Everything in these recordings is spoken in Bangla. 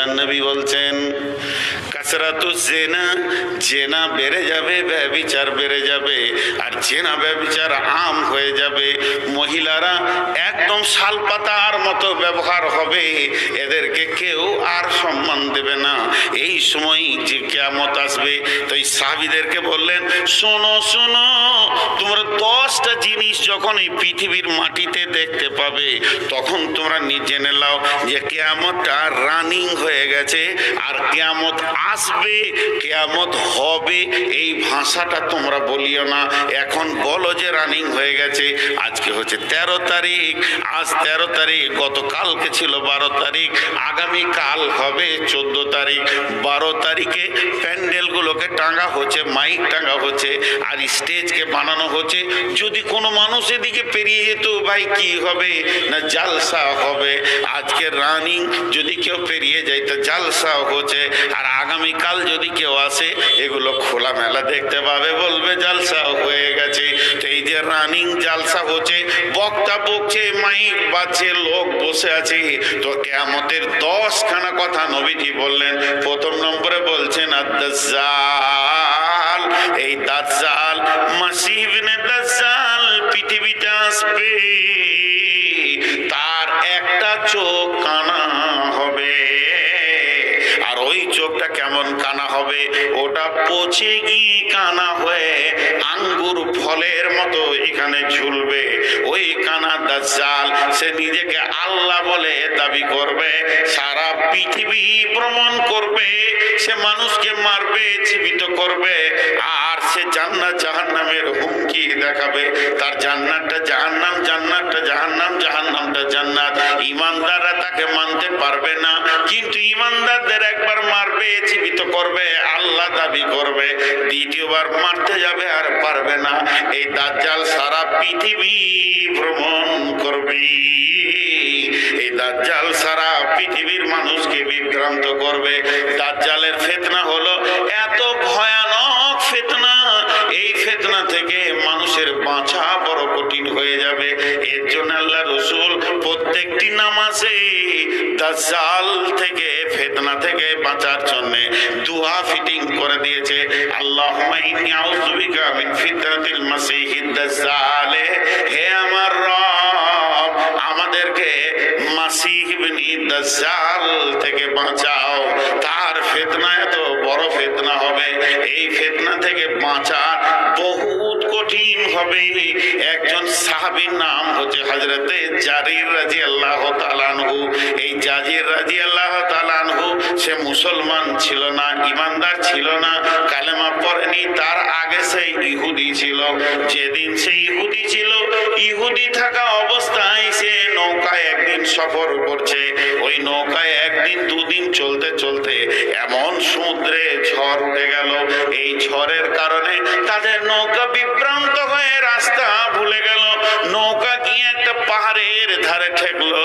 আল্লাহ নবী বলছেন কাসরাতু জেনা জেনা বেড়ে যাবে, ব্যবিচার বেড়ে যাবে, আর জেনা, ব্যবিচার আম হয়ে যাবে। মহিলারা একদম শালপাতার মতো ব্যবহার হবে, এদেরকে কেউ আর সম্মান দেবে না। এই সময় যে কেয়ামত আসবে, তো এই সাহাবিদেরকে বললেন, শোনো শোনো, তোমরা দশটা জিনিস যখন এই পৃথিবীর মাটিতে দেখতে পাবে, তখন তোমরা নি- জেনে যে কেয়ামতটা রানিং হয়ে গেছে, আর কেয়ামত আসবে, কেয়ামত হবে, এই ভাষাটা তোমরা বলিও না। এখন বলো যে রানিং হয়ে গেছে। আজকে হচ্ছে তেরো তারিখ। আজ তেরো তারিখ, গতকালকে ছিল বারো তারিখ। আগামী কাল হবে চোদ্দ তারিখ। বারো তারিখে প্যান্ডেলগুলোকে টাঙ্গা হচ্ছে, মাইক টাঙ্গা হচ্ছে, আর স্টেজকে বানানো হচ্ছে। যদি কোনো মানুষ এদিকে পেরিয়ে যেত, ভাই কি হবে? না জালসা হবে। আজকে রানিং যদি কেউ পেরিয়ে যায়, তো জালসা হচ্ছে। আর আগামীকাল যদি কেউ আসে, এগুলো খোলা মেলা দেখতে পাবে, বলবে জালসা হয়ে গেছে। তো এই যে রানিং জালসা হচ্ছে, বক্তা বকছে মাইক বাজছে, লোক বসে আছে। তো কেমতের দশখানা কথা নবীজি বললেন। প্রথম নম্বরে বলছেন আদাল এই দাজ্জাল মাসিবনে দাজ্জাল পৃথিবীতে আসবে। তার একটা চোখ কানা হবে। চোখটা কেমন কানা হবে? ওটা পচে গিয়ে কানা হয়ে? আঙ্গুর ফলের মতো এখানে ঝুলবে। ওই কানা দাজ্জাল, সে নিজেকে আল্লাহ বলে দাবি করবে। সারা পৃথিবী ভ্রমণ করবে। সে মানুষকে মারবে, জীবিত করবে। আর সে জান্নাত জাহান্নামের হুমকি দেখাবে। তার জান্নাতটা জাহান্নাম জান্নাতটা জাহান্নাম জাহান্নামটা জান্নাত। ইমানদাররা তাকে মানতে পারবে না। কিন্তু ইমানদারদের একবার মারবে, জীবিত করবে, আল্লাহ দাবি করবে। দ্বিতীয়বার মারতে যাবে আর পারবে না। এই দাজ্জাল সারা পৃথিবী ভ্রমণ করবে। এই দাজ্জাল সারা পৃথিবীর মানুষকে বিভ্রান্ত করবে। দাজ্জালের ফেতনা হলো, এত ভয়ানক দাজ্জাল থেকে, ফেতনা থেকে বাঁচার জন্য দুয়া ফিটিং করে দিয়েছে। বিকা মিন ফিতনাতিল মাসিহিদ হে আমার রব, আমাদেরকে মাসিহ ইবনে দাজ্জাল থেকে বাঁচাও। তার ফেতনা এত বড় ফেতনা হবে, এই ফেতনা থেকে বাঁচা একজন সাহাবীর নাম হচ্ছে হযরতে জারির রাদিয়াল্লাহু তাআলা আনহু। এই জাজির রাদিয়াল্লাহু তাআলা আনহু, সে মুসলমান ছিল না, ইমানদার ছিল না, কালেমা পড়েনি। তার আগে সে ইহুদি ছিল। যেদিন সে ইহুদি ছিল, ইহুদি থাকা অবস্থায় সে নৌকায় একদিন সফর করছে। ওই নৌকায় একদিন, দুদিন চলতে চলতে এমন সমুদ্রে ঝড় উঠে গেল। এই ঝড়ের কারণে তাদের নৌকা বিভ্রান্ত হয়ে রাস্তা ভুলে গেল, নৌকা গিয়ে একটা পাহাড়ের ধারে ঠেকলো।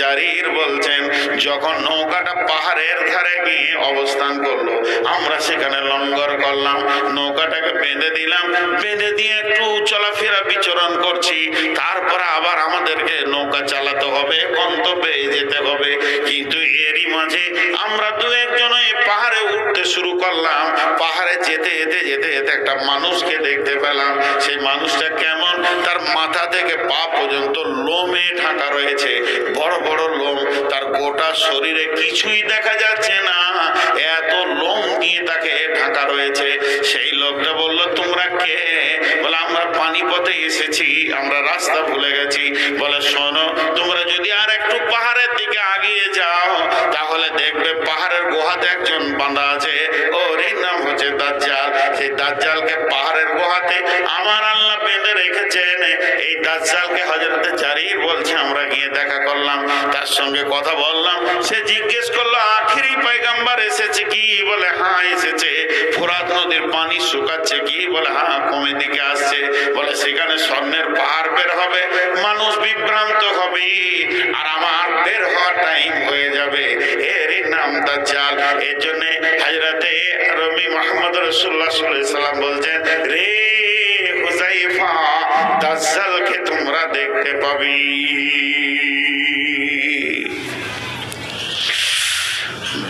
জারির বলছেন, যখন নৌকাটা পাহাড়ের ধারে গিয়ে অবস্থান করল, আমরা সেখানে লঙ্গর করলাম, নৌকাটাকে বেঁধে দিলাম, বেঁধে দিয়ে একটু চলাফেরা বিচরণ করছি। তারপরে আবার আমাদেরকে নৌকা চালাতে হবে, গন্তব্যে যেতে হবে। কিন্তু মাঝে আমরা দু একজন পাহাড়ে উঠতে শুরু করলাম। পাহাড়ে যেতে যেতে যেতে যেতে একটা মানুষকে দেখতে পেলাম। সেই মানুষটা কেমন তার মাথা থেকে পা পর্যন্ত লোমে ঢাকা রয়েছে। বড় বড় লোম। তার গোটা শরীরে কিছুই দেখা যাচ্ছে না। এত লোম দিয়ে তাকে ঢাকা রয়েছে। সেই লোকটা বলল, তোমরা কে? বলে, আমরা পানিপথে এসেছি। আমরা রাস্তা ভুলে গেছি। বলে, শোনো, তোমরা যদি আর একটু পাহাড়ের দিকে আগিয়ে যাও, তাহলে দেখবে পাহাড়ের গুহাতে একজন বাঁধা আছে। ওর নাম হচ্ছে দাজ্জাল। সেই দাজ্জালকে পাহাড়ের গুহাতে আমার আল্লাহ বেঁধে রেখেছেন এই দাজ্জালকে হজরতে জারির বলছে, আমরা গিয়ে দেখা করলাম, তার সঙ্গে কথা বললাম। সে জিজ্ঞেস করল, আখিরি পয়গাম্বার এসেছে কি? বলে হ্যাঁ এসেছে। ফোরাত নদীর পানি শুকাচ্ছে কি? বলে হ্যাঁ কমে দিকে আসছে। বলে, সেখানে স্বর্ণের পাহাড় বের হবে। মানুষ বিভ্রান্ত হবে। আর আমার বের হওয়ার টাইম হয়ে যাবে। এরই নাম দাজ্জাল। এর জন্য হাজরাতে রবি মোহাম্মদ রসুল্লাহ সাল্লাম বলছেন, রে হুজাইফা দাজ্জালকে তোমরা দেখতে পাবি।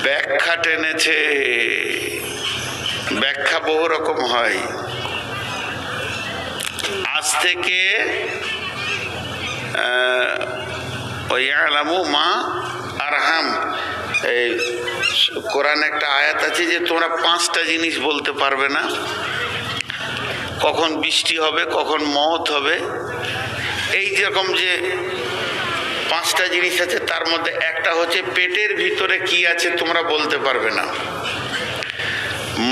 ব্যাখ্যা টেনেছে। ব্যাখ্যা বহু রকম হয়। আজ থেকে ওই আলামু মা আরহাম, এই কোরআন একটা আয়াত আছে যে তোমরা পাঁচটা জিনিস বলতে পারবে না। কখন বৃষ্টি হবে, কখন মহৎ হবে। এই যেরকম যে পাঁচটা জিনিস আছে, তার মধ্যে একটা হচ্ছে পেটের ভিতরে কি আছে তোমরা বলতে পারবে না।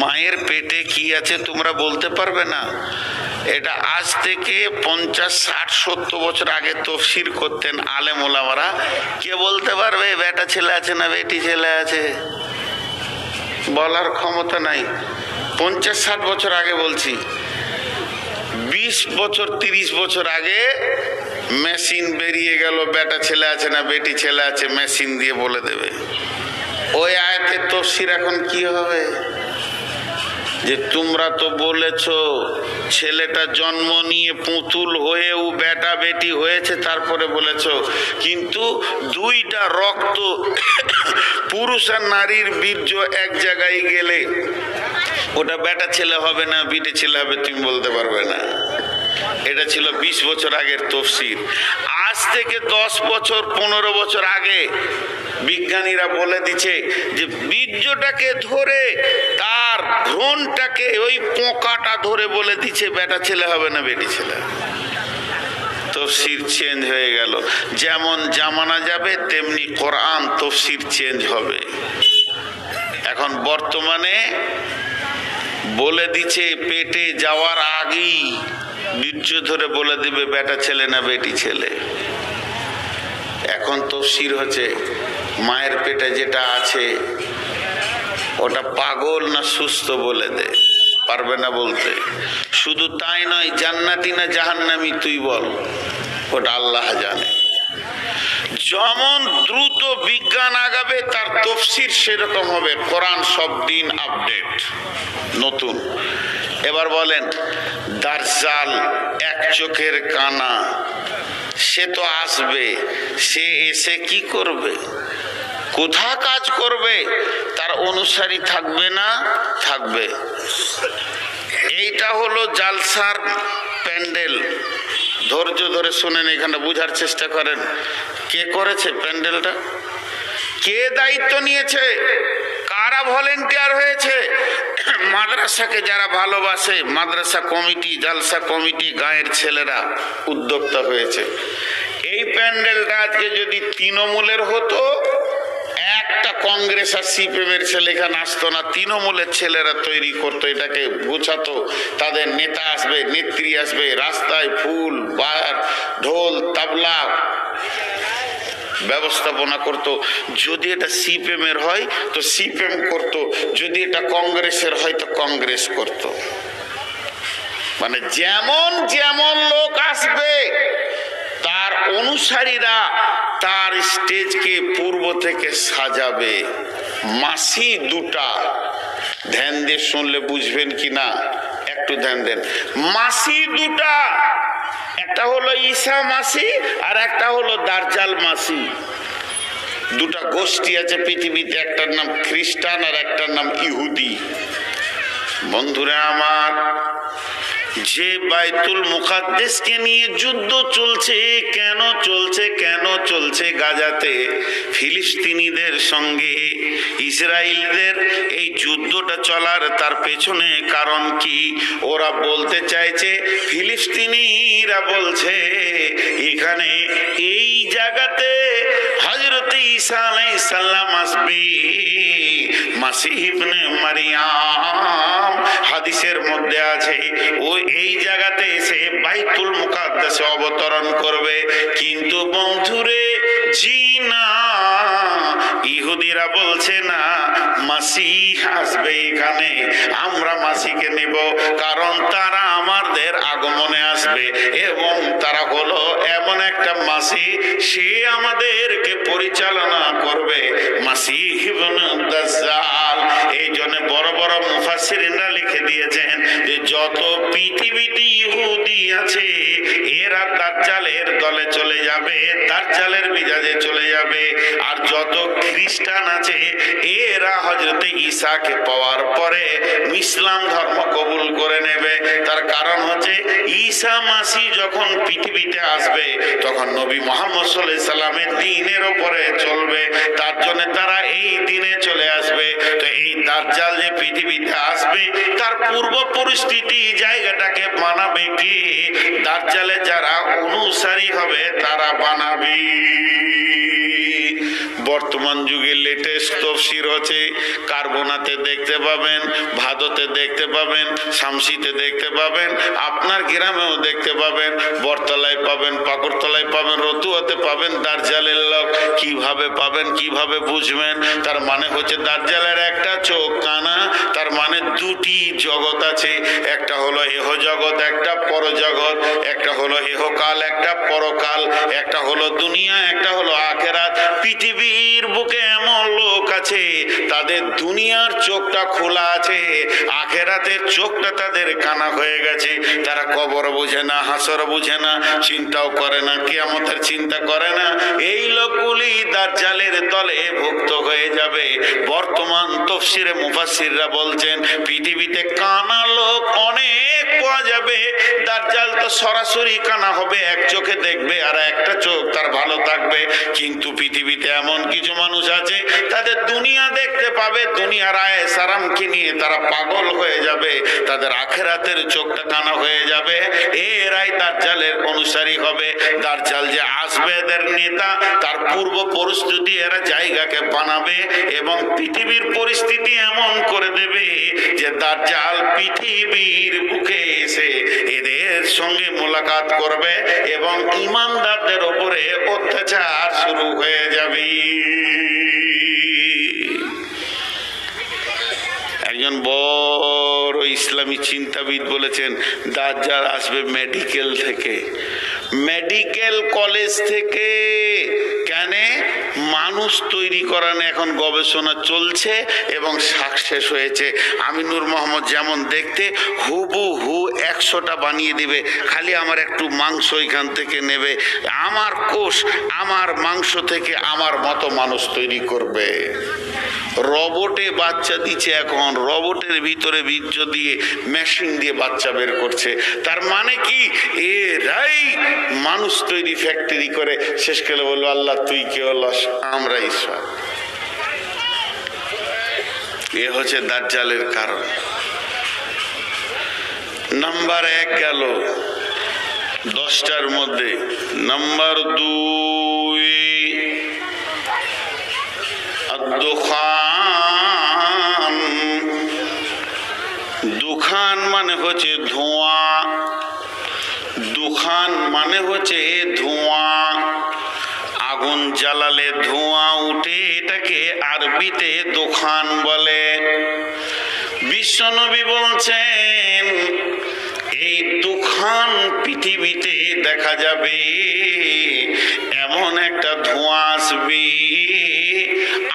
মায়ের পেটে কি আছে তোমরা বলতে পারবে না। এটা আজ থেকে পঞ্চাশ, ষাট, সত্তর বছর আগে তফসির করতেন আলেম ওলামারা। কে বলতে পারবে বেটা ছেলে আছে না, বেটি ছেলে আছে? বলার ক্ষমতা নাই। পঞ্চাশ, ষাট বছর আগে বলছি। বিশ বছর, তিরিশ বছর আগে মেশিন বেরিয়ে গেল, বেটা ছেলে আছে না বেটি ছেলে আছে, মেশিন দিয়ে বলে দেবে। ওই আয়তের তফসির এখন কি হবে? যে তোমরা তো বলেছ, ছেলেটা জন্ম নিয়ে পুতুল হয়েও বেটা বেটি হয়েছে, তারপরে বলেছ, কিন্তু দুইটা রক্ত পুরুষ আর নারীর বীর্য এক জায়গায় গেলে ওটা বেটা ছেলে হবে না, বিটে ছেলে হবে, তুমি বলতে পারবে না। এটা ছিল বিশ বছর আগের তফসির। আজ থেকে দশ বছর, পনেরো বছর আগে বিজ্ঞানীরা বলে দিচ্ছে যে বীর্যটাকে ধরে, তার ভ্রণটাকে ওই পোকাটা ধরে বলে দিচ্ছে, বেটা ছেলে হবে না, বেটি ছেলে তফসির চেঞ্জ হয়ে গেল। যেমন জামানা যাবে, তেমনি কোরআন তফসির চেঞ্জ হবে। এখন বর্তমানে বলে দিচ্ছে পেটে যাওয়ার আগেই বীর্য ধরে বলে দিবে, বেটা ছেলে না, বেটি ছেলে। এখন তফসির হচ্ছে, মায়ের পেটে যেটা আছে, ওটা পাগল না সুস্থ বলে দে, পারবে না বলতে। শুধু তাই নয়, জান্নাতি না জাহান্নামি তুই বল, ওটা আল্লাহ জানে। যেমন দ্রুত বিজ্ঞান আগাবে, তার তফসির সেরকম হবে। কোরআন সব দিন আপডেট নতুন। এবার বলেন, দার্জাল এক চোখের কানা, সে তো আসবে, সে এসে কি করবে? কোথা কাজ করবে? তার অনুসারী থাকবে না? থাকবে। এইটা হলো জালসার প্যান্ডেল। ধৈর্য ধরে শুনেন, এখানে বুঝার চেষ্টা করেন। কে করেছে প্যান্ডেলটা? কে দায়িত্ব নিয়েছে? কারা ভলেন্টিয়ার হয়েছে? মাদ্রাসাকে যারা ভালোবাসে, মাদ্রাসা কমিটি, জালসা কমিটি, গাঁয়ের ছেলেরা উদ্যোক্তা হয়েছে। এই প্যান্ডেলটা আজকে যদি তৃণমূলের হতো একটা কংগ্রেস আর সিপিএম এর ছেলে এখানে আসতো না, তৃণমূলের ছেলেরা তৈরি করতো, এটাকে গোছাতো, তাদের নেতা আসবে, নেত্রী আসবে, রাস্তায় ফুল, বার, ঢোল, তাবলা ব্যবস্থাপনা করত। যদি এটা সিপিএম এর হয়, তো সিপিএম করত, যদি এটা কংগ্রেসের হয়, তো কংগ্রেস করত। মানে যেমন যেমন লোক আসবে, তার অনুসারীরা স্টেজকে পূর্ব থেকে সাজাবে। মাসি দুটা। ধ্যান দিয়ে শুনলে বুঝবেন কি না? একটু ধ্যান দেন। মাসি দুটা। একটা হলো ঈশা মাসি আর একটা হলো দার্জাল মাসি। দুটা গোষ্ঠী আছে পৃথিবীতে, একটার নাম খ্রিস্টান আর একটার নাম ইহুদি। বন্ধুরা আমার যে বাইতুল মুকাদ্দেসকে নিয়ে যুদ্ধ চলছে, কেন চলছে কেন চলছে গাজাতে? ফিলিস্তিনিদের সঙ্গে ইসরায়েলদের এই যুদ্ধটা চলার তার পেছনে কারণ কি? ওরা বলতে চাইছে, ফিলিস্তিনিরা বলছে, এখানে এই জায়গাতে হজরত ঈসা আলাইহিস সালাম আসবে, মাসিহ ইবনে মারিয়াম। হাদিসের মধ্যে আছে ও এই জায়গাতে এসে বাইতুল মুকাদ্দাসে অবতরণ করবে। কিন্তু বন্ধুরে জি ইহুদিরা বলছে, না মাসি আসবে এখানে। আমরা মাসিকে নেব, কারণ তারা আমাদের আগমনে আসবে। এবং তারা হলো এমন একটা মাসি সে আমাদেরকে পরিচালনা করবে। মাসি দাজ্জাল, এই জন্য বড় বড় মুফাসসিরিনরা লিখে দিয়েছেন যে, যত পৃথিবীতে ইহুদি আছে, এরা দাজ্জালের দলে চলে যাবে। দাজ্জালের মিজাজে চলে যাবে। আর যত খ্রিস্টান আছে, এরা হজরতে ঈশাকে পাওয়ার পরে ইসলাম ধর্ম কবুল করে নেবে। তার কারণ হচ্ছে ঈশা মাসি যখন পৃথিবীতে আসবে, তখন নবী মোহাম্মদ সাল্লাহ সাল্লামের দিনের ওপরে চলবে। তার জন্য তারা এই দিনে চলে আসবে দাজ্জাল যে পৃথিবীতে আসবে, তার পূর্ব পরিস্থিতি জায়গাটাকে বানাবে কি? দাজ্জালে যারা অনুসারী হবে, তারা বানাবে। বর্তমান যুগে লেটেস্ট তফসির আছে কার্বনাতে দেখতে পাবেন, ভাদতে দেখতে পাবেন, শামসিতে দেখতে পাবেন, আপনার গ্রামেও দেখতে পাবেন বরতলায় পাবেন, পাকড়তলায় পাবেন, রতুয়াতে পাবেন, দার্জালের লোক কীভাবে পাবেন, কীভাবে বুঝবেন, তার মানে হচ্ছে দার্জালের একটা চোখ কানা, তার মানে দুটি জগৎ আছে, একটা হলো এহ জগৎ, একটা পরজগৎ, একটা হলো এহকাল একটা পরকাল, একটা হলো দুনিয়া, একটা হলো আখেরাত পৃথিবীর বুকে এমন লোক আছে, তাদের দুনিয়ার চোখটা খোলা আছে, আখেরাতের চোখটা তাদের কানা হয়ে গেছে। তারা কবর বুঝে না, হাসর বুঝে না, চিন্তাও করে না, কিয়ামতের চিন্তা করে না। এই লোকগুলি দাজ্জালের তলে ভুক্ত হয়ে যাবে। বর্তমান তফসিরে মুফাসসিররা বলছেন, পৃথিবীতে কানা লোক অনেক। পাওয়া যাবে। দাজ্জাল তো সরাসরি কানা হবে, এক চোখে দেখবে আর একটা চোখ তার ভালো থাকবে। কিন্তু পৃথিবীতে এমন কিছু মানুষ আছে, তাদের দুনিয়া দেখতে পাবে, দুনিয়ার আয় সারামকে নিয়ে তারা পাগল হয়ে যাবে, তাদের আখেরাতের চোখটা কানা হয়ে যাবে। এরাই দাজ্জালের অনুসারী হবে। দাজ্জাল যে আসবে এদের নেতা, তার পূর্ব পরিস্থিতি এরা জায়গাকে বানাবে এবং পৃথিবীর পরিস্থিতি এমন করে দেবে যে দাজ্জাল পৃথিবীর বুকে এসে এদের সঙ্গে মোলাকাত করবে এবং ইমানদারদের ওপরে অত্যাচার শুরু হয়ে যাবে। একজন বড় ইসলামী চিন্তাবিদ বলেছেন, দাজ্জাল আসবে মেডিকেল থেকে মেডিকেল কলেজ থেকে। কেন মানুষ তৈরি করানো এখন গবেষণা চলছে এবং সাকসেস হয়েছে। আমিনুর মোহাম্মদ যেমন দেখতে হুবু হু একশোটা বানিয়ে দিবে, খালি আমার একটু মাংস এখান থেকে নেবে। আমার কোষ, আমার মাংস থেকে আমার মতো মানুষ তৈরি করবে। রবটে বাচ্চা দিচ্ছে এখন, রবটের ভিতরে বীর্য দিয়ে মেশিন দিয়ে বাচ্চা বের করছে। তার মানে কি? এরাই মানুষ তৈরি ফ্যাক্টরি করে। শেষ করে বলল, আল্লাহ, তুই কে হলস? আমরা ঈশ্বর। এ হচ্ছে দাজ্জালের কারণ। নাম্বার এক গেল, দশটার মধ্যে। নাম্বার দুই দুখান দুখান মানে হচ্ছে ধোঁয়া। দুখান মানে হচ্ছে ধোঁয়া। আগুন জ্বালালে ধোঁয়া উঠে, এটাকে আরবিতে দোখান বলে। বিশ্বনবী বলছেন, এই দুখান পৃথিবীতে দেখা যাবে, এমন একটা ধোঁয়া আসবে।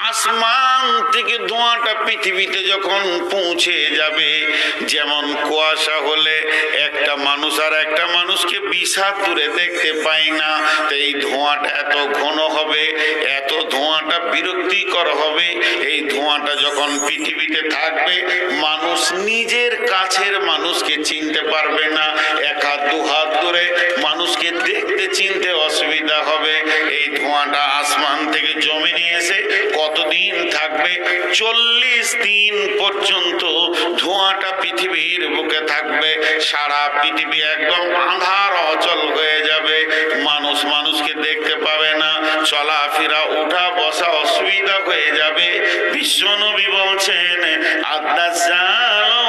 আসমান থেকে ধোঁয়াটা পৃথিবীতে যখন পৌঁছে যাবে, যেমন কুয়াশা হলে একটা মানুষ আর একটা মানুষকে বিষাদ দূরে দেখতে পাই না। তো এই ধোঁয়াটা এত ঘন হবে, এত ধোঁয়াটা বিরক্তিকর হবে। এই ধোঁয়াটা যখন পৃথিবীতে থাকবে, মানুষ নিজের কাছের মানুষকে চিনতে পারবে না। এক হাত, দু হাত ধরে মানুষকে দেখতে, চিনতে অসুবিধা হবে। এই ধোঁয়াটা আসমান থেকে জমিনে এসে কতদিন থাকবে? চল্লিশ দিন পর্যন্ত ধোঁয়াটা পৃথিবীর বুকে থাকবে। সারা পৃথিবী একদম আধার অচল হয়ে যাবে। মানুষ মানুষকে দেখতে পাবে না। চলাফেরা ওঠা বসা অসুবিধা হয়ে যাবে। বিশ্বনবী বলছেন আদাজাল তুফান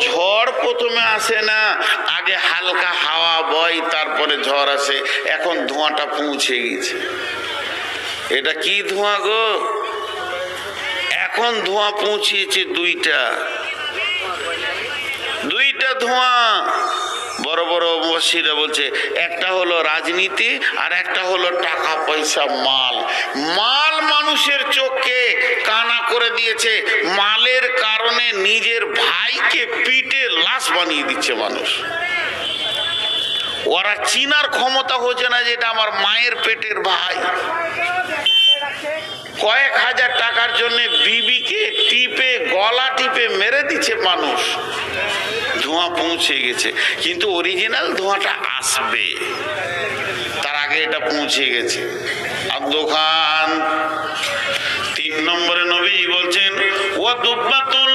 ঝড় প্রথমে আসে না, আগে হালকা হাওয়া, বয়, তারপরে ঝড় আসে, এখন ধোঁয়াটা পৌঁছে গেছে এটা কি ধোঁয়া গো? এখন ধোঁয়া পৌঁছিয়েছে দুইটা। দুইটা ধোঁয়া। বড় বড় মসজিদে বলছে, একটা হলো রাজনীতি আর একটা হলো টাকা পয়সা মাল। মাল মানুষের চোখকে কানা করে দিয়েছে, মালের কারণে নিজের ভাইকে পিটে লাশ বানিয়ে দিচ্ছে মানুষ। ওরা চিনার ক্ষমতা হচ্ছে না যেটা আমার মায়ের পেটের ভাই। কয়েক হাজার টাকার জন্য বিবিকে টিপে, গলা টিপে মেরে দিচ্ছে মানুষ। ধোঁয়া পৌঁছে গেছে। কিন্তু অরিজিনাল ধোঁয়াটা আসবে। তার আগে এটা পৌঁছে গেছে। আর দোকান। তিন নম্বরে নবী বলছেন ও দুব্বাতুল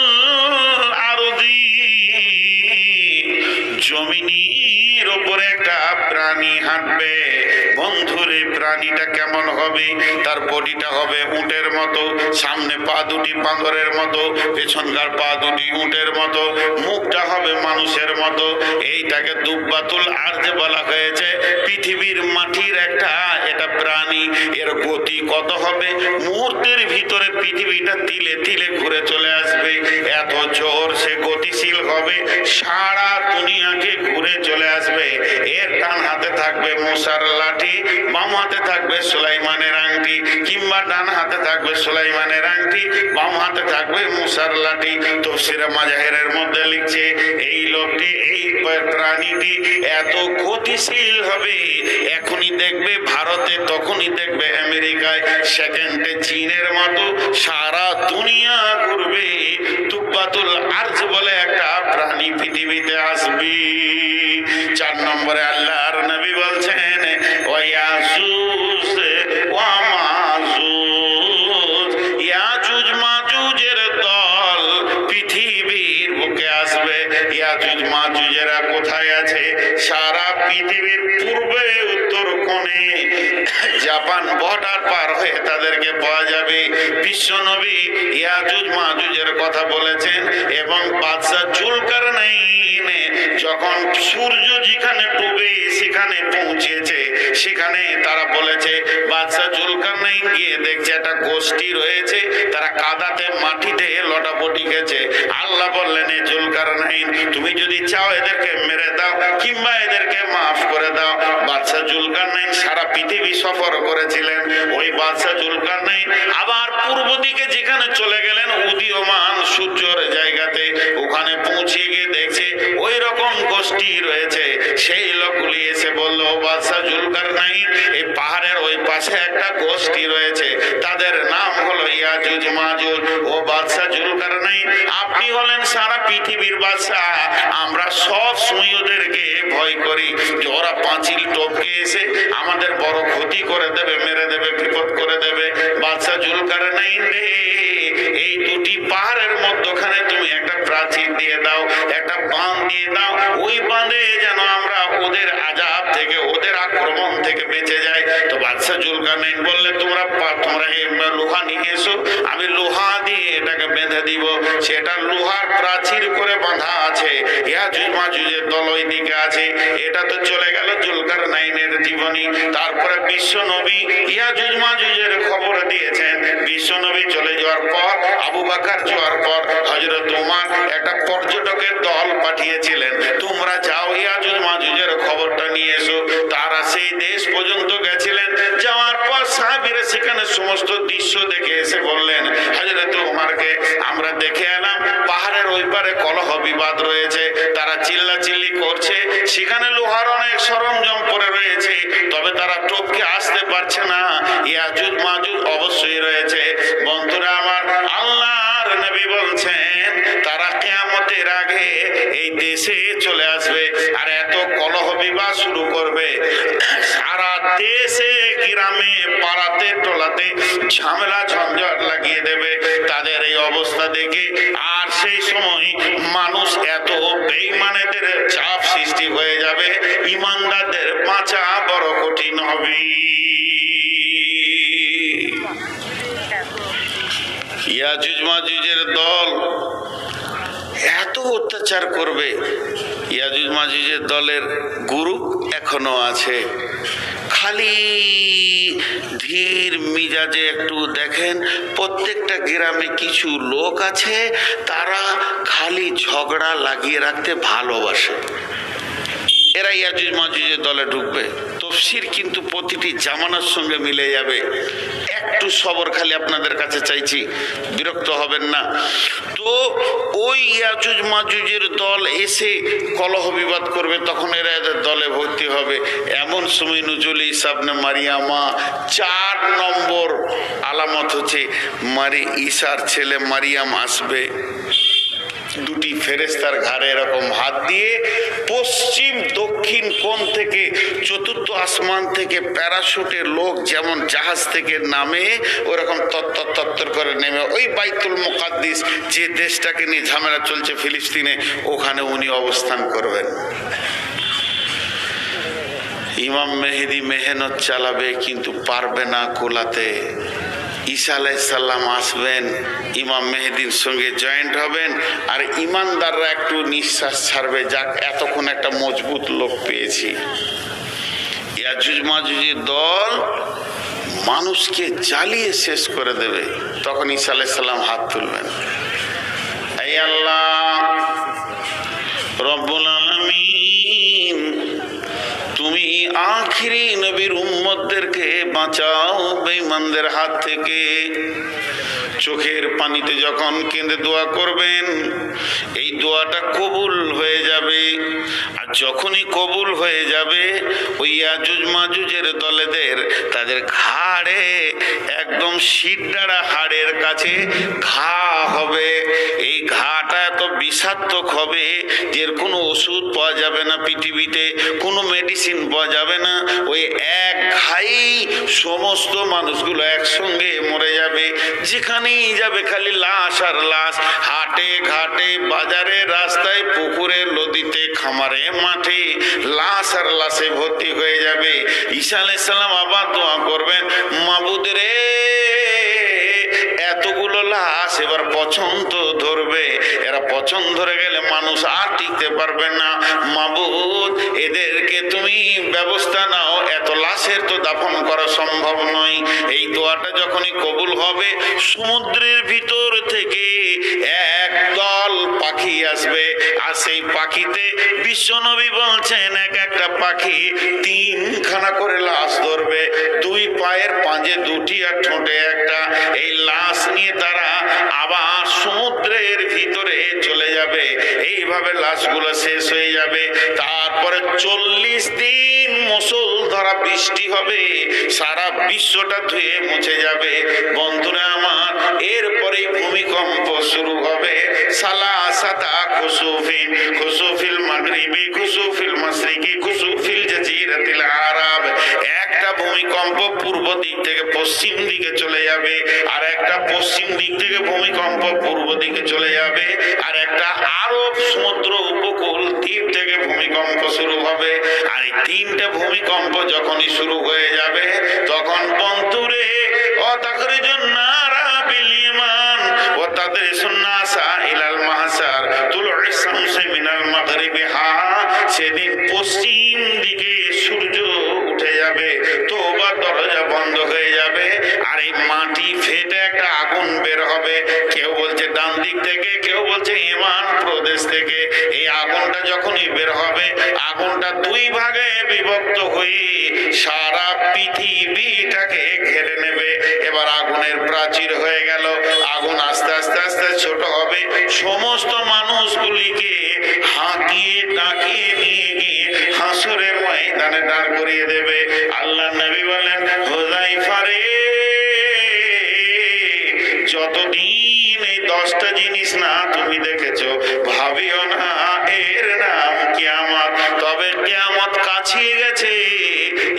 আরদি জমিনের ওপরে একটা প্রাণী হাঁটবে। বন্ধুরে প্রাণীটা কেমন হবে? তার বডিটা হবে উটের মতো, সামনে পা দুটি বাঁদরের মতো, পেছনকার পা দুটি উটের মতো, মুখটা হবে মানুষের মতো। এইটাকে দুব্বাতুল আর্জ বলা হয়েছে। পৃথিবীর মাটির একটা, এটা প্রাণী। এর গতি কত হবে? মুহূর্তের ভিতরে পৃথিবীটা তিলে তিলে ঘুরে চলে আসবে। এত জোর সে গতিশীল হবে। সারা দুনিয়াকে ঘুরে চলে আসবে। এর ডান হাতে থাকবে মশার লাঠি, বাম হাতে থাকবে সুলাইমানের আংটি, কিংবা ডান হাতে থাকবে সুলাইমানের আংটি, বাম হাতে থাকবে মশার লাঠি। তফসিরা মাজাহেরের মধ্যে লিখছে, এই লোকটি, এই প্রাণীটি এত গতিশীল হবে, এখনই দেখবে ভারতে, তখনই দেখবে আমেরিকায়, সেকেন্ডে চীনের মতো সারা দুনিয়া ঘুরবে। তুব্বাতুল আর্জ বলে একটা প্রাণী পৃথিবীতে আসবে। চার নম্বরে আল্লাহর নবী বলছেন আসবে। কোথায় আছে? সারা পৃথিবীর পূর্বে উত্তর কোণে জাপান বর্ডার পার হয়ে তাদেরকে পাওয়া যাবে। বিশ্ব নবী ইয়াজুজ মাজুজের কথা বলেছেন এবং বাদশাহ জুলকার যখন সূর্য যেখানে ডুবে সেখানে পৌঁছেছে, সেখানে তারা বলেছে, বাদশাহ জুলকার গিয়ে দেখছে একটা গোষ্ঠী রয়েছে, তারা কাদাতে মাটিতে লটাপটি গেছে আল্লাহ বললেন, এ জুলকার তুমি যদি চাও এদেরকে মেরে দাও কিংবা এদেরকে মাফ করে দাও। বাদশাহ জুলকার সারা পৃথিবী সফর করেছিলেন, ওই বাদশাহ জুলকার আবার পূর্ব দিকে যেখানে চলে গেলেন, উদীয়মান সূর্যর জায়গাতে, ওখানে পৌঁছে গিয়ে দেখছে ওই রকম গোষ্ঠী রয়েছে। সেই লোকগুলি এসে বলল বাদশাহ জুলকার নাই? এই পাহাড়ের ওই পাশে একটা গোষ্ঠী রয়েছে, তাদের নাম হলো ইয়াজুজ, মাজুজ। ও বাদশাহ জুলকার নাই? আপনি হলেন সারা পৃথিবীর বাদশাহ। আমরা সব সময় ওদেরকে ভয় করি যে ওরা পাঁচিল টপকে এসে আমাদের বড় ক্ষতি করে দেবে, মেরে দেবে, বিপদ করে দেবে। বাদশাহ জুলকার নাই রে, এই দুটি পাহাড়ের মধ্যখানে তুমি একটা প্রাচীর দিয়ে দাও, একটা বাঁধ দিয়ে দাও। ওই বাঁধে যেন আমরা ওদের আজাব থেকে, ওদের আক্রমণ থেকে বেঁচে যাই। তো বাদশাহ জুলকারনাইন বললে, তোমরা তোমরা লোহা নিয়ে এসো, আমি লোহা দিয়ে এটাকে বেঁধে দিব। সেটা লোহার প্রাচীর করে বাঁধা আছে। ইয়াজুজ মাজুজের দল ওই দিকে আছে। এটা তো চলে গেল জুলকার নাইনের জীবনী। তারপরে বিশ্ব নবী ইয়াজুজ মাজুজের খবর দিয়েছেন। বিশ্ব নবী চলে যাওয়ার পর, আবু বাকার যাওয়ার পর হজরত উমার একটা পর্যটকের দল পাঠিয়েছিলেন। তোমরা যাও ইয়াজুজ মাজুজের খবরটা নিয়ে এসো। তারা সেই দেশ পর্যন্ত গেছিলেন। যাওয়ার পর সাহাবিরা সেখানে সমস্ত দৃশ্য দেখে এসে বললেন আমরা দেখে এলাম, পাহাড়ের ওই পারে কলহ বিবাদ রয়েছে, তারা চিল্লা চিল্লি করছে, সেখানে লোহার অনেক সরঞ্জাম পড়ে রয়েছে, তবে তারা টপকে আসতে পারছে না। ইয়াজুজ মাজুজ অবশ্যই রয়েছে। বন্ধুরা আমার আল্লাহর নবী বলছেন, তারা কেয়ামতের আগে এই দেশে চলে আসবে আর এত কলহ বিবাদ শুরু করবে। দেশে গ্রামে পাড়াতে টোলাতে ঝামেলা ঝঞ্ঝট লাগিয়ে দেবে। তাদের এই অবস্থা দেখে আর সেই সময় মানুষ এত বেইমানেদের চাপ সৃষ্টি হয়ে যাবে। ইমানদারদের বাঁচা বড় কঠিন হবে। ইয়াজুজ দল এত অত্যাচার করবে। ইয়াজুজ মাজুজের দলের গ্রুপ এখনও আছে। খালি ধীর মিজাজে একটু দেখেন, প্রত্যেকটা গ্রামে কিছু লোক আছে, তারা খালি ঝগড়া লাগিয়ে রাখতে ভালোবাসে। এরা ইয়াজুজ মাজুজের দলে ঢুকবে। তফসির কিন্তু প্রতিটি জামানার সঙ্গে মিলে যাবে। একটু সবর খালি আপনাদের কাছে চাইছি, বিরক্ত হবেন না। তো ওই ইয়াজুজ মাজুজের দল এসে কলহ বিবাদ করবে, তখন এরা এদের দলে ভর্তি হবে। এমন সময় নজরুল ইসাবনে মারিয়ামা, চার নম্বর আলামত হচ্ছে, মারি ঈশার ছেলে মারিয়াম আসবে। দুটি ফেরেস্তার ঘাড়ে এরকম হাত দিয়ে পশ্চিম, দক্ষিণ কোণ থেকে, চতুর্থ আসমান থেকে প্যারাশুটের লোক যেমন জাহাজ থেকে নামে, ওরকম তত্তর তত্তর করে নেমে। ওই বাইতুল মুকাদ্দিস যে দেশটাকে নিয়ে ঝামেলা চলছে ফিলিস্তিনে, ওখানে উনি অবস্থান করবেন। ইমাম মেহেদি মেহনত চালাবে, কিন্তু পারবে না কোলাতে। ঈসা আলাইসাল্লাম আসবেন, ইমাম মেহেদির সঙ্গে জয়েন্ট হবেন, আর ইমানদাররা একটু নিঃশ্বাস ছাড়বে, যাক এতক্ষণ একটা মজবুত লোক পেয়েছি। ইয়াজুজ মাজুজের দল মানুষকে জ্বালিয়ে শেষ করে দেবে, তখন ঈসা আলাইসাল্লাম হাত তুলবেন। এই আল্লাহ, রব্বুল আলামিন তুমি আখিরি নবীর উম্মতদেরকে বাঁচাও বেঈমানদের হাত থেকে। চোখের পানিতে যখন কেঁদে দোয়া করবেন, এই দোয়াটা কবুল হয়ে যাবে। আর যখনই কবুল হয়ে যাবে, ওই আজুজ মাজুজের দলেদের, তাদের ঘাড়ে, একদম শিরদাঁড়া হাড়ের কাছে ঘা হবে। এই ঘাটা এত বিষাক্তক হবে যে কোনো ওষুধ পাওয়া যাবে না পৃথিবীতে, কোনো মেডিসিন পাওয়া যাবে না। ওই এক ঘাই সমস্ত মানুষগুলো একসঙ্গে মরে যাবে। যেখানেই যাবে খালি লাশ আর লাশ। হাটে ঘাটে, বাজারে রাস্তায়, পুকুরে, নদীতে, খামারে, মাঠে। লাশ আর লাশে ভর্তি হয়ে যাবে। ঈশা আলাইসাল্লাম আবার দোয়া করবেন মাবুদের এতগুলো লাশ এবার পছন্দ ধরবে পছন্দ ধরে গেলে মানুষ আর টিকতে পারবে না। মাবুদ, এদেরকে তুমি ব্যবস্থা নাও, এত লাশের তো দাফন করা সম্ভব নয়। এই দোয়াটা যখনই কবুল হবে, সমুদ্রের ভিতর থেকে এক দল পাখি আসবে। আর সেই পাখিতে বিশ্বনবী বলছেন, এক একটা পাখি তিনখানা করে লাশ ধরবে। দুই পায়ের পাঁজে দুটি আর ঠোঁটে একটা। এই লাশ নিয়ে তারা আবার সমুদ্রের ভিতরে চলে যাবে। এইভাবে লাশগুলো শেষ হয়ে যাবে। তারপরে চল্লিশ দিন মুসল ধরা বৃষ্টি হবে। সারা বিশ্বটা ধুয়ে মুছে যাবে। বন্ধুরা আমার, এরপরেই ভূমিকম্প শুরু হবে। সালা সাতা খুসুফিন খুসুফিল মাগরিবি, খুসুফিল মাশরিকি, খুসুফিল জাজিরাতিল একটা ভূমিকম্প পূর্ব দিক থেকে পশ্চিম দিকে চলে যাবে। আর একটা পশ্চিম দিক থেকে ভূমিকম্প পূর্ব দিকে চলে যাবে। আর একটা আরব সমুদ্র উপকূল, তীর থেকে ভূমিকম্প শুরু হবে। আর এই তিনটে ভূমিকম্প যখনই শুরু হয়ে যাবে, তখন বন্ধুরে অতাকরিজুন জন্য বিল ইমান, ও তাদের সুন্নাসা দুই ভাগে বিভক্ত হয়ে সারা পৃথিবীটাকে ঘেরে নেবে। এবার আগুনের প্রাচীর হয়ে গেল। আগুন আস্তে আস্তে আস্তে ছোট হবে। সমস্ত মানুষগুলিকে হাঁকিয়ে, ডাকিয়ে নিয়ে গিয়ে হাসুরের ময়দানে দাঁড় করিয়ে দেবে। আল্লাহ নবী বলেন হোজাই ফারে যতদিন এই দশটা জিনিস না তুমি দেখেছ, ভাবিও না কাছিয়ে গেছে।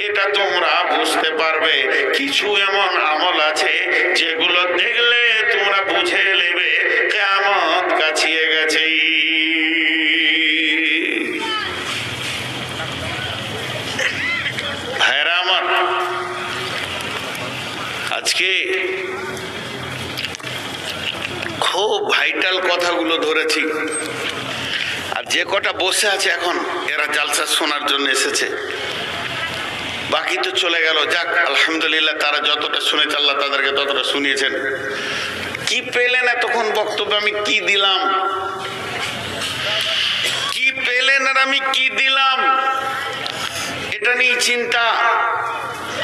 এটা তোমরা বুঝতে পারবে। কিছু এমন আমল আছে যেগুলো দেখলে তোমরা বুঝে নেবে। কিয়ামত কাছিয়ে গেছে। আমার আজকে খুব ভাইটাল কথাগুলো ধরেছি। আর যে কটা বসে আছে এখন এরা জালসা শোনার জন্য এসেছে। বাকি তো চলে গেল, যাক, আলহামদুলিল্লাহ তারা যতটা শুনেছে, আল্লাহ তাদেরকে ততটা শুনিয়েছেন। কি পেলেন এতক্ষণ বক্তব্য? আমি কি দিলাম? কি পেলেন আর আমি কি দিলাম? এটা নিয়ে চিন্তা।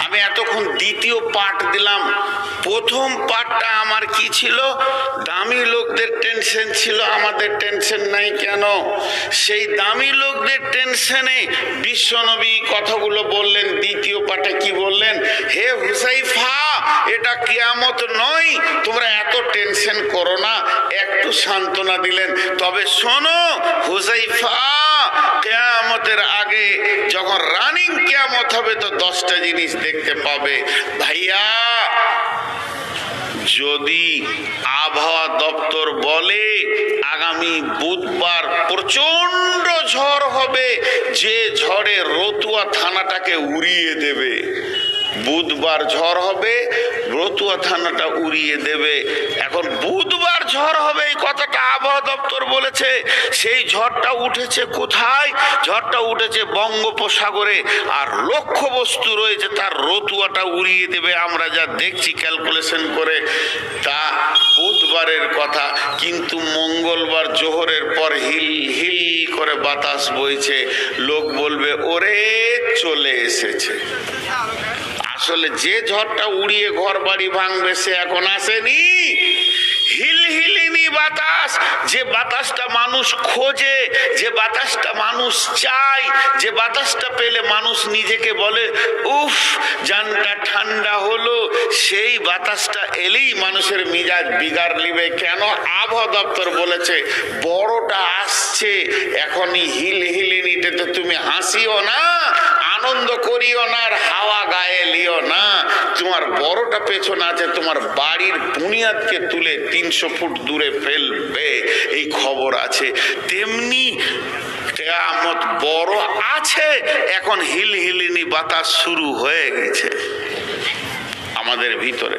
আমি এতক্ষণ দ্বিতীয় পার্ট দিলাম। প্রথম পার্টটা আমার কি ছিল? দামি লোকদের টেনশন ছিল, আমাদের টেনশন নাই কেন? সেই দামি লোকদের টেনশনে বিশ্বনবী কথাগুলো বললেন, দ্বিতীয় পার্টে কি বললেন? হে হুসাইফা, এটা কিয়ামত নয়, তোমরা এত টেনশন করো না, একটু সান্ত্বনা দিলেন। তবে শোনো, হুসাইফা কেয়ামতের আগে যখন রানিং কেয়ামত হবে, তো দশটা জিনিস দেখতে পাবে। ভাইয়া, যদি আবহাওয়া দপ্তর বলে আগামী বুধবার প্রচণ্ড ঝড় হবে, যে ঝড়ে রতুয়া থানাটাকে উড়িয়ে দেবে। বুধবার ঝড় হবে, রতুয়া থানাটা উড়িয়ে দেবে। এখন বুধবার ঝড় হবে, এই কথাটা আবহাওয়া দপ্তর বলেছে। সেই ঝড়টা উঠেছে কোথায়? ঝড়টা উঠেছে বঙ্গোপসাগরে, আর লক্ষ্য বস্তু রয়েছে, তার রতুয়াটা উড়িয়ে দেবে। আমরা যা দেখছি ক্যালকুলেশন করে, তা বুধবারের কথা। কিন্তু মঙ্গলবার জোহরের পর হিল হিল করে বাতাস বইছে। লোক বলবে, ওরে, চলে এসেছে। আসলে যে ঝড়টা উড়িয়ে ঘর বাড়ি ভাঙবে, সে এখন আসেনি। হিলহিলিনি বাতাস, যে বাতাসটা মানুষ খোঁজে, যে বাতাসটা মানুষ চায়, যে বাতাসটা পেলে মানুষ নিজেকে বলে, উফ, জানটা ঠান্ডা হলো। সেই বাতাসটা এলেই মানুষের মিজাজ বিগার নিবে। কেন? আবহাওয়া দপ্তর বলেছে, বড়টা আসছে, এখনই হিল হিলিনিতে তো তুমি হাসিও না। আনন্দ করিও না আর হাওয়া গায়ে লিও না। তোমার বড়টা পেছন আছে, তোমার বাড়ির বুনিয়াদকে তুলে তিনশো ফুট দূরে ফেলবে, এই খবর আছে। তেমনি কেয়ামত বড় আছে, এখন হিল হিলিনি বাতাস শুরু হয়ে গেছে। আমাদের ভিতরে।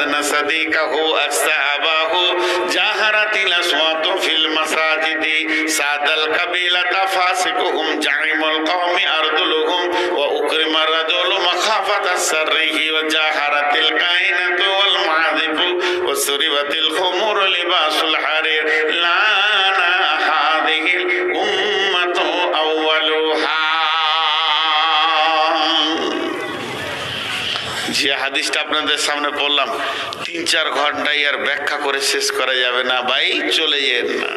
ادنى صديقه اكسى اباه جاهرت الاصوات في المساجد ساد القبيله فاسقهم جعم القوم أرذلهم وأكرم الرجل مخافة سره وجاهرت الكائنة والمعذب وسربت الخمور لباس الحرير لانا যে হাদিসটা আপনাদের সামনে পড়লাম তিন চার ঘন্টায় আর ব্যাখ্যা করে শেষ করা যাবে না ভাই, চলে যেন না।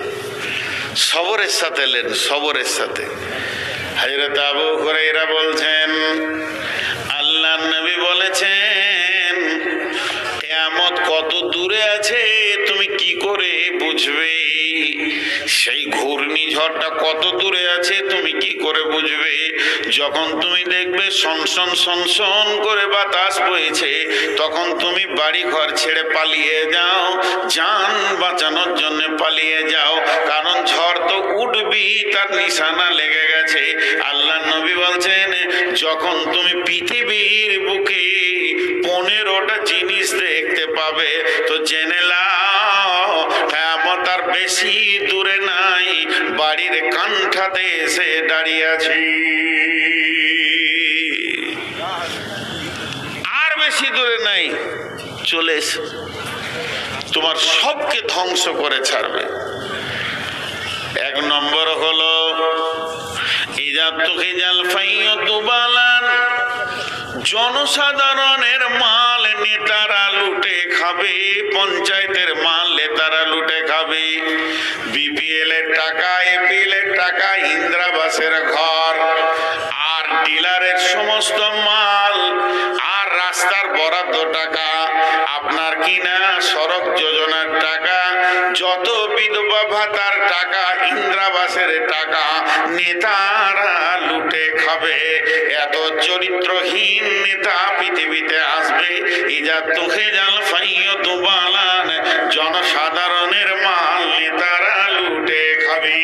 সবরের সাথে এলেন, সবরের সাথে। হাজরত আবু হুরাইরা বলছেন আল্লাহ নবী বলেছেন, কেয়ামত কত দূরে আছে, তুমি কি করে বুঝবে? সেই ঘূর্ণিঝড়টা কত দূরে আছে তুমি কি করে বুঝবে? যখন তুমি দেখবে সনসন সনসন করে বাতাস বইছে, তখন তুমি বাড়ি ঘর ছেড়ে পালিয়ে যাও, যান বাঁচানোর জন্য পালিয়ে যাও। কারণ ঝড় তো উঠবি তার নিশানা লেগে গেছে। আল্লাহ নবী বলছেন, যখন তুমি পৃথিবীর বুকে পনেরোটা জিনিস দেখতে পাবে, তো জেনে বেশি দূরে নাই, বাড়ির কান্ঠাতে এসে দাঁড়িয়ে আছি। আর বেশি দূরে নাই, চলে তোমার সবকে ধ্বংস করে ছাড়বে। এক নম্বর হলো ইজাতুকিজাল ফাইয়তু বালান জনসাধারণের মাল নেতারা লুটে খাবে, পঞ্চায়েতের মাল নেতারা লুটে খাবে। বিপিএল এর টাকা এপিএল এর টাকা, ইন্দ্রাবাসের ঘর। ডিলারের সমস্ত মাল আর রাস্তার বরাদ্দ টাকা। আপনার কিনা সড়ক যোজনার টাকা, যত বিধবা ভাতার টাকা, ইন্দ্রাবাসের টাকা, নেতারা লুটে খাবে। এত চরিত্রহীন নেতা পৃথিবীতে আসবে। ইজা তুখে জাল ফাইয় তুবালান জনসাধারণের মাল নেতারা লুটে খাবে।